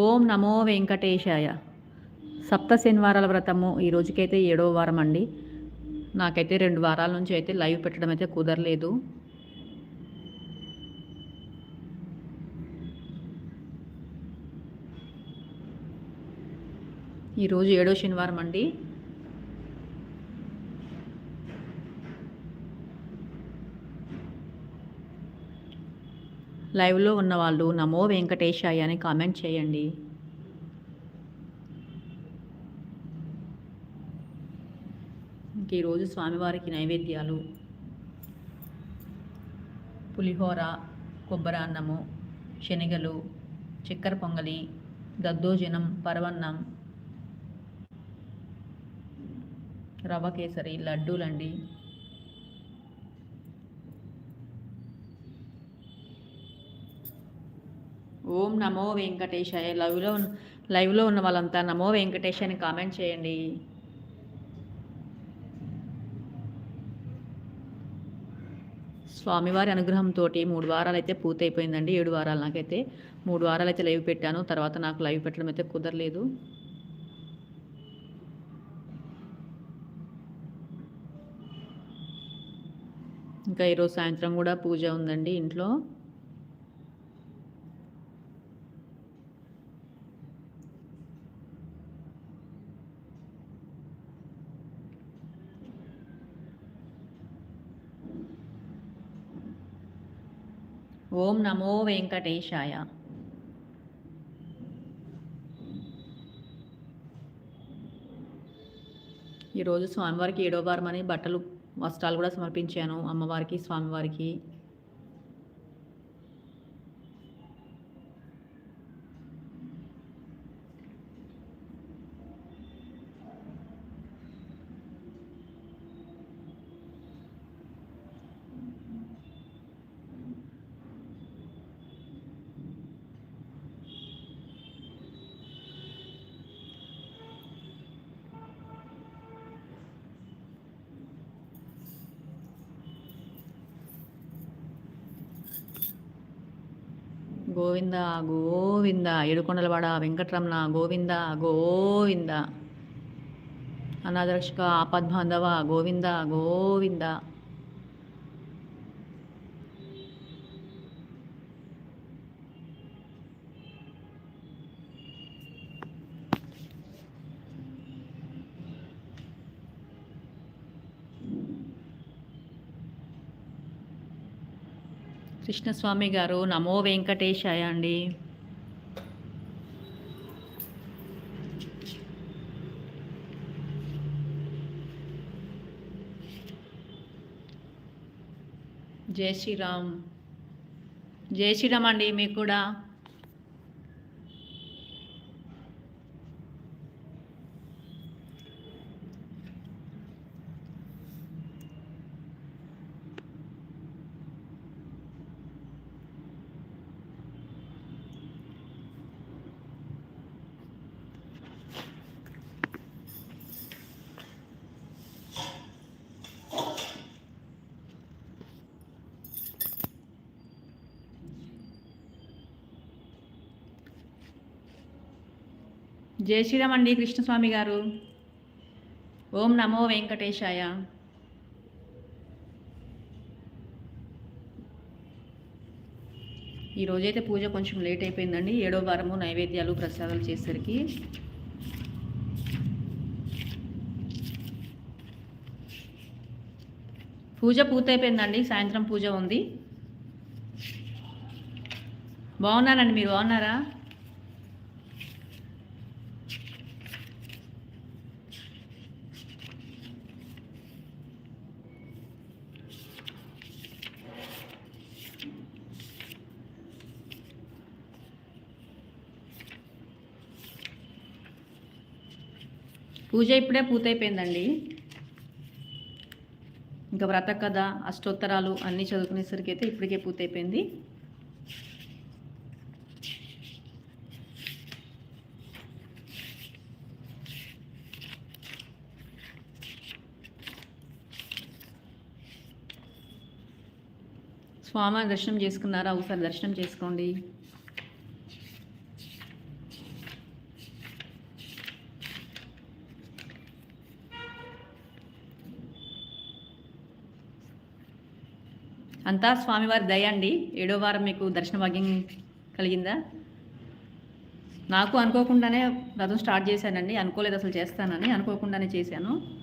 ఓం నమో వెంకటేశాయ. సప్త శనివారాల వ్రతము ఈ రోజుకైతే ఏడవ వారం అండి. నాకైతే రెండు వారాల నుంచి అయితే లైవ్ పెట్టడం అయితే కుదరలేదు. ఈరోజు ఏడో శనివారం అండి. లైవ్లో ఉన్న వాళ్ళు నమో వెంకటేశాయ అని కామెంట్ చేయండి. ఇంక ఈరోజు స్వామివారికి నైవేద్యాలు. పులిహోర కొబ్బరి అన్నము శనగలు చక్కెర పొంగలి దద్దోజనం పరవన్నం రవ్వ కేసరి లడ్డూలండి. ఓం నమో వెంకటేశాయ. లైవ్లో లైవ్లో ఉన్న వాళ్ళంతా నమో వెంకటేశ్ అని కామెంట్ చేయండి. స్వామివారి అనుగ్రహంతో మూడు వారాలు అయితే పూర్తయిపోయిందండి ఏడు వారాలు నాకైతే. మూడు వారాలు అయితే లైవ్ పెట్టాను తర్వాత నాకు లైవ్ పెట్టడం అయితే కుదరలేదు. ఇంకా ఈరోజు సాయంత్రం కూడా పూజ ఉందండి ఇంట్లో. ఓం నమో వెంకటేశాయ. ఈరోజు స్వామివారికి ఏడో వారం అని బట్టలు వస్త్రాలు కూడా సమర్పించాను. అమ్మవారికి స్వామివారికి. గోవింద గోవింద. ఏడుకొండలవాడ వెంకటరమణ గోవింద గోవింద. అనాథరక్షక ఆపద్బాంధవ గోవింద గోవింద. కృష్ణస్వామి గారు నమో వెంకటేశాయ అండి. జై శ్రీరామ్. జై శ్రీరామ్ అండి మీకు కూడా. జై శ్రీరామ్ అండి కృష్ణస్వామి గారు. ఓం నమో వెంకటేశాయ. ఈ రోజైతే పూజ కొంచెం లేట్ అయిపోయిందండి. ఏడో వారము నైవేద్యాలు ప్రసాదాలు చేసేసరికి. పూజ పూర్తయిపోయిందండి. సాయంత్రం పూజ ఉంది. బాగున్నానండి మీరు? బాగున్నారా? పూజ ఇప్పుడే పూర్తయిపోయిందండి. ఇంకా వ్రత కథ అష్టోత్తరాలు అన్నీ చదువుకునేసరికి అయితే ఇప్పటికే పూర్తయిపోయింది. స్వామి దర్శనం చేసుకున్నారా? ఒకసారి దర్శనం చేసుకోండి. అంతా స్వామివారి దయ అండి ఏడో వారం మీకు దర్శన భాగ్యం కలిగిందా? నాకు అనుకోకుండానే వ్రతం స్టార్ట్ చేశానండి. అనుకోలేదు అసలు చేస్తానని. అనుకోకుండానే చేశాను.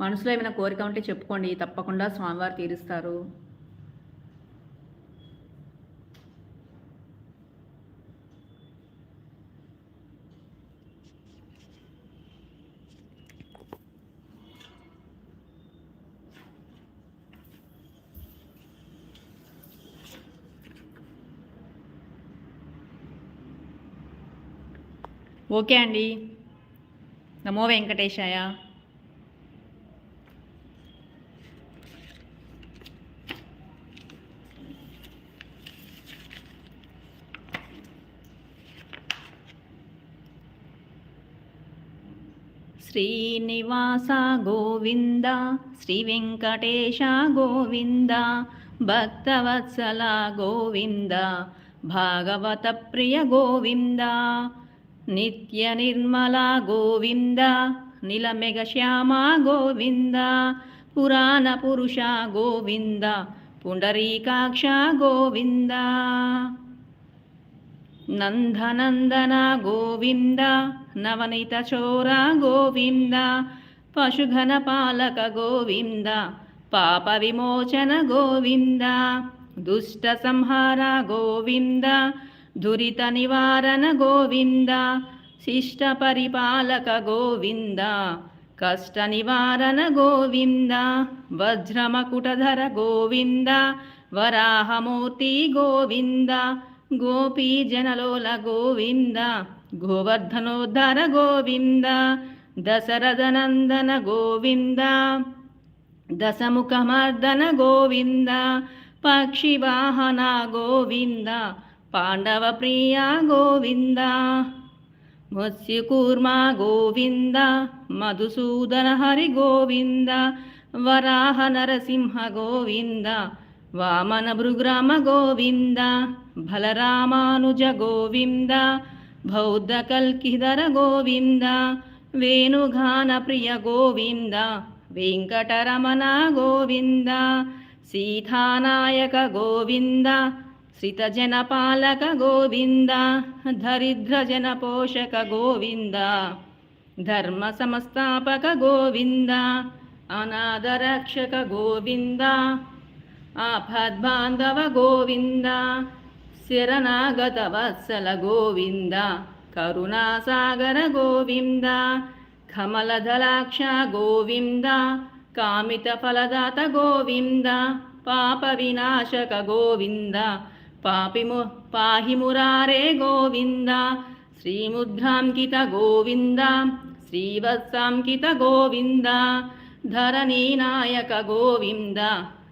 మనసులో ఏమైనా కోరిక ఉంటే చెప్పుకోండి. తప్పకుండా స్వామివారు తీరుస్తారు. ఓకే అండి. నమో వెంకటేశాయ. శ్రీనివాస గోవింద శ్రీ వెంకటేశ గోవింద భక్తవత్సల గోవింద భాగవత ప్రియ గోవింద నిత్య నిర్మల గోవింద నిలమెగ శ్యామ గోవింద పురాణ పురుష గోవింద పుండరీకాక్ష గోవింద. నందనందన గోవింద నవనీత చోర గోవింద పశుఘన పాలక గోవింద పాప విమోచన గోవింద దుష్ట సంహార గోవింద దురిత నివారణ గోవింద శిష్ట పరిపాలక గోవింద కష్ట నివారణ గోవింద వజ్రమకుటధర గోవింద వరాహమూర్తి గోవింద గోపీ జనలోల గోవింద గోవర్ధనోద్ధర గోవింద దశరథనందన గోవింద దశముఖమర్దన గోవింద పక్షివాహన గోవింద పాండవ ప్రియ గోవింద మత్స్యకూర్మ గోవింద మధుసూదన హరి గోవింద వరాహ నరసింహ గోవింద వామన భృగ్రామ గోవింద. బలరామానుజ గోవింద బౌద్ధ కల్కిధర గోవింద వేణుగాన ప్రియ గోవింద వెంకటరమణ గోవింద సీతానాయక గోవింద శ్రితజనపాలక గోవింద దరిద్రజన పోషక గోవింద శరణాగత వత్సల గోవింద కరుణాసాగర గోవింద కమలధలాక్ష గోవింద కామిత ఫలదాత గోవింద పాప వినాశక గోవింద పాపిము పాహిమురారే గోవింద శ్రీముద్రాంకిత గోవింద శ్రీవత్సాంకిత గోవింద ధరణీనాయక గోవింద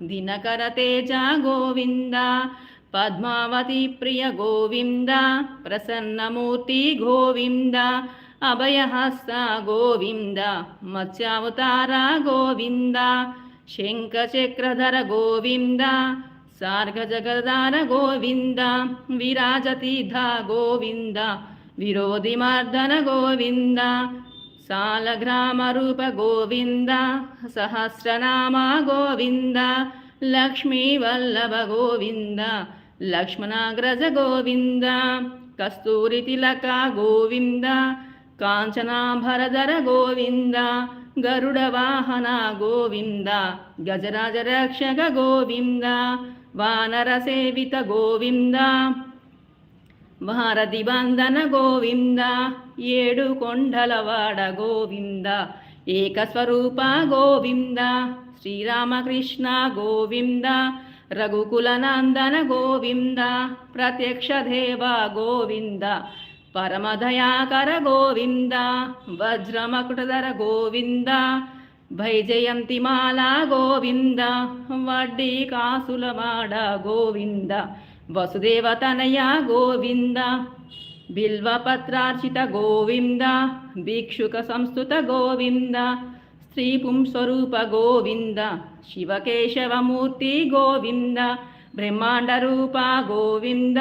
దినకర తేజ గోవింద పద్మావతి ప్రియ గోవింద ప్రసన్నమూర్తి గోవింద అభయహస్త గోవింద మత్స్యావతార గోవింద శంఖచక్రధర గోవింద సార్గజగదార గోవింద విరాజతీర్థ గోవింద విరోధిమర్దన గోవింద సాలగ్రామరూప గోవింద సహస్రనామ గోవింద లక్ష్మీవల్లభ గోవింద లక్ష్మణాగ్రజ గోవింద కస్తూరి తిలక గోవింద కాంచనాభరధర గోవింద గరుడ వాహన గోవింద గజరాజ రక్షక గోవింద వానర సేవిత గోవింద భారతి వందన గోవింద ఏడు కొండలవాడ గోవింద ఏకస్వరూప గోవింద శ్రీరామకృష్ణ గోవింద రఘుకులనందన గోవింద ప్రత్యక్ష దేవ గోవింద పరమదయాకర గోవింద వజ్రమకుటధర గోవింద భైజయంతి మాలా గోవింద వడ్డీ కాసులమాడ గోవింద వసుదేవతనయ గోవింద బిల్వపత్రార్చిత గోవింద భిక్షుక సంస్థుత గోవింద స్త్రీపుంస్వరూప గోవింద శివకేశవమూర్తి గోవింద బ్రహ్మాండరూప గోవింద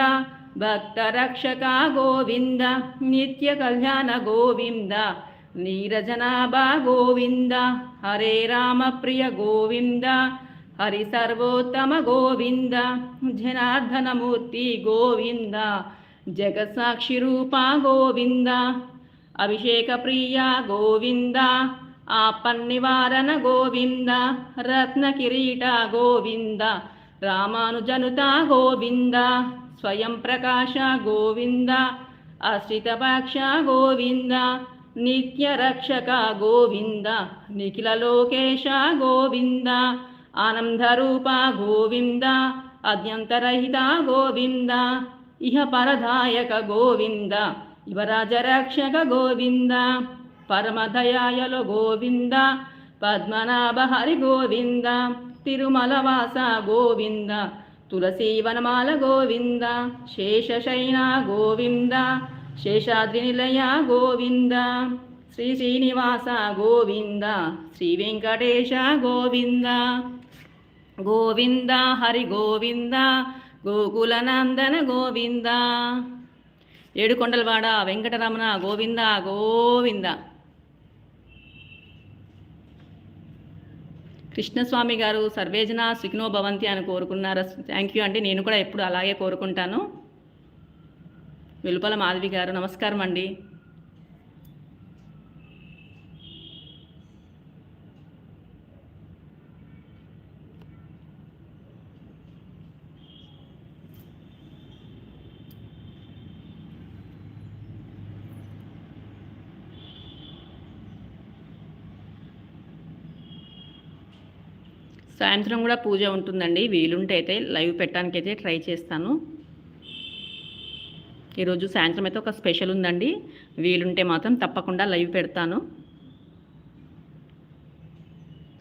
భక్తరక్షక గోవింద నిత్య కళ్యాణ గోవింద నీరజనాభా గోవింద హరే రామ ప్రియ గోవింద హరి సర్వోత్తమ గోవింద జనార్దనమూర్తి గోవింద జగత్సాక్షి రూప గోవింద అభిషేక ప్రియ గోవింద ఆపన్నివారణ గోవింద రత్న కిరీట గోవింద రామానుజనుత గోవింద స్వయం ప్రకాశ గోవింద అశ్రితపాక్ష గోవింద నిత్య రక్షక గోవింద నిఖిల లోకేశ గోవింద ఆనందరూప గోవింద అద్యంతరహిత గోవింద ఇహ పరదాయక గోవింద యువరాజరక్షక గోవింద. పరమదయాయలు గోవింద పద్మనాభ హరి గోవింద తిరుమలవాస గోవింద తులసీవనమాల గోవింద శేషశైన గోవింద శేషాద్రి నిలయ గోవింద శ్రీ శ్రీనివాస గోవింద శ్రీ వెంకటేశ గోవింద. గోవింద హరి గోవింద గోకులనందన గోవింద. ఏడుకొండలవాడ వెంకటరమణ గోవింద గోవింద. కృష్ణస్వామి గారు సర్వేజన సుఖినో భవంతి అని కోరుకున్నారు? థ్యాంక్ యూ అండి. నేను కూడా ఎప్పుడు అలాగే కోరుకుంటాను. వెలుపల మాధవి గారు నమస్కారం అండి. సాయంత్రం కూడా పూజ ఉంటుందండి. వీలుంటే అయితే లైవ్ పెట్టడానికి అయితే ట్రై చేస్తాను. ఈరోజు సాయంత్రం అయితే ఒక స్పెషల్ ఉందండి. వీలుంటే మాత్రం తప్పకుండా లైవ్ పెడతాను.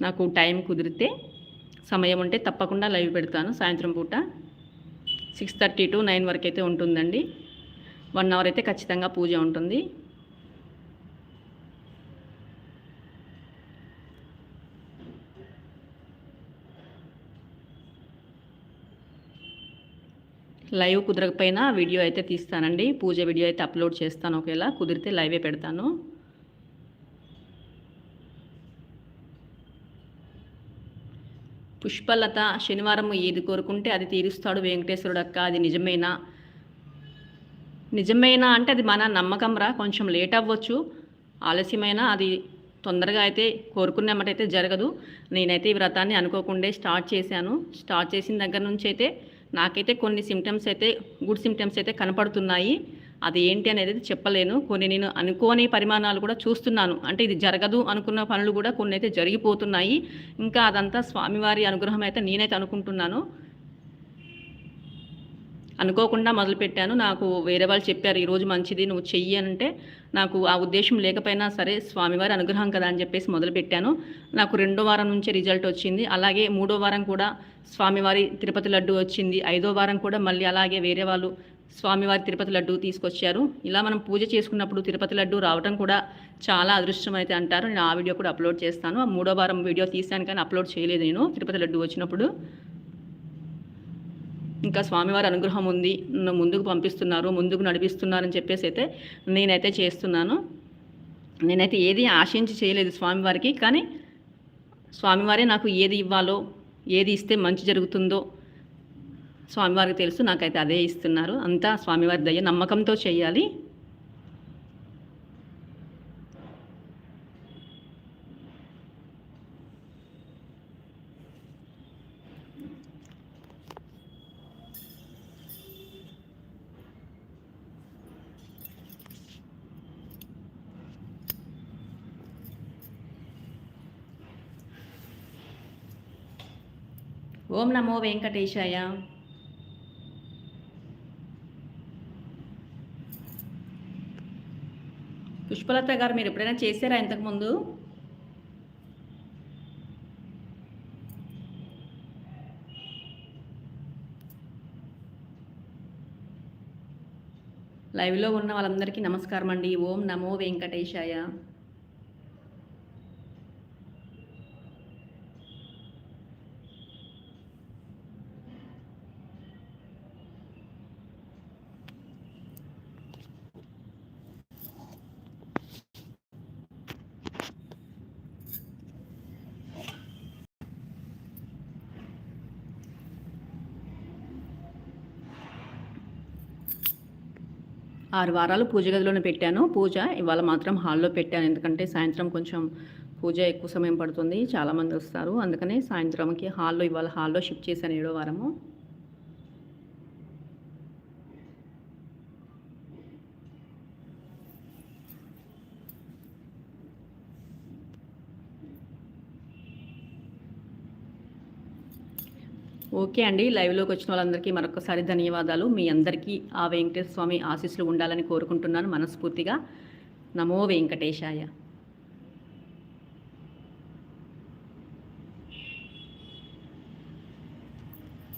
నాకు టైం కుదిరితే సమయం ఉంటే తప్పకుండా లైవ్ పెడతాను సాయంత్రం పూట. సిక్స్ థర్టీ టు నైన్ వరకు అయితే ఉంటుందండి. వన్ అవర్ అయితే ఖచ్చితంగా పూజ ఉంటుంది. లైవ్ కుదరకపోయినా వీడియో అయితే తీస్తానండి. పూజ వీడియో అయితే అప్లోడ్ చేస్తాను ఒకవేళ. కుదిరితే లైవే పెడతాను. పుష్పలత శనివారం ఏది కోరుకుంటే అది తీరుస్తాడు వెంకటేశ్వరుడు అక్క. అది నిజమేనా? నిజమేనా అంటే అది మన నమ్మకం రా. కొంచెం లేట్ అవ్వచ్చు. ఆలస్యమైనా అది తొందరగా అయితే కోరుకున్నామటైతే జరగదు. నేనైతే ఈ వ్రతాన్ని అనుకోకుండా స్టార్ట్ చేశాను. స్టార్ట్ చేసిన దగ్గర నుంచి అయితే నాకైతే కొన్ని సిమ్టమ్స్ అయితే గుడ్ సిమ్టమ్స్ అయితే కనపడుతున్నాయి. అది ఏంటి అనేది చెప్పలేను. కొన్ని నేను అనుకోని పరిమాణాలు కూడా చూస్తున్నాను. అంటే ఇది జరగదు అనుకున్న పనులు కూడా కొన్ని అయితే జరిగిపోతున్నాయి. ఇంకా అదంతా స్వామివారి అనుగ్రహం అయితే నేనైతే అనుకుంటున్నాను. అనుకోకుండా మొదలుపెట్టాను. నాకు వేరే వాళ్ళు చెప్పారు ఈరోజు మంచిది నువ్వు చెయ్యి అంటే నాకు ఆ ఉద్దేశం లేకపోయినా సరే స్వామివారి అనుగ్రహం కదా అని చెప్పేసి మొదలుపెట్టాను. నాకు రెండో వారం నుంచే రిజల్ట్ వచ్చింది. అలాగే మూడో వారం కూడా స్వామివారి తిరుపతి లడ్డు వచ్చింది. ఐదో వారం కూడా మళ్ళీ అలాగే వేరే వాళ్ళు స్వామివారి తిరుపతి లడ్డు తీసుకొచ్చారు. ఇలా మనం పూజ చేసుకున్నప్పుడు తిరుపతి లడ్డు రావడం కూడా చాలా అదృష్టం అయితే అంటారు. నేను ఆ వీడియో కూడా అప్లోడ్ చేస్తాను. ఆ మూడో వారం వీడియో తీసాను కానీ అప్లోడ్ చేయలేదు నేను తిరుపతి లడ్డు వచ్చినప్పుడు. ఇంకా స్వామివారి అనుగ్రహం ఉంది నన్ను ముందుకు పంపిస్తున్నారు ముందుకు నడిపిస్తున్నారని చెప్పేసి అయితే నేనైతే చేస్తున్నాను. నేనైతే ఏది ఆశించి చేయలేదు స్వామివారికి కానీ స్వామివారే నాకు ఏది ఇవ్వాలో ఏది ఇస్తే మంచి జరుగుతుందో స్వామివారికి తెలుసు నాకైతే అదే ఇస్తున్నారు. అంతా స్వామివారి దయ నమ్మకంతో చేయాలి. ఓం నమో వెంకటేశాయ. పుష్పలత గారు మీరు ఎప్పుడైనా చేశారా ఇంతకుముందు లైవ్లో ఉన్న వాళ్ళందరికీ నమస్కారం అండి ఓం నమో వెంకటేశాయ. ఆరు వారాలు పూజ గదిలోనే పెట్టాను. పూజ ఇవాళ మాత్రం హాల్లో పెట్టాను. ఎందుకంటే సాయంత్రం కొంచెం పూజ ఎక్కువ సమయం పడుతుంది. చాలామంది వస్తారు. అందుకనే సాయంత్రంకి హాల్లో ఇవాళ హాల్లో షిఫ్ట్ చేశాను ఏడో వారము. ఓకే అండి. లైవ్లోకి వచ్చిన వాళ్ళందరికీ మరొకసారి ధన్యవాదాలు. మీ అందరికీ ఆ వెంకటేశ్వర స్వామి ఆశీస్సులు ఉండాలని కోరుకుంటున్నాను మనస్ఫూర్తిగా. నమో వెంకటేశాయ.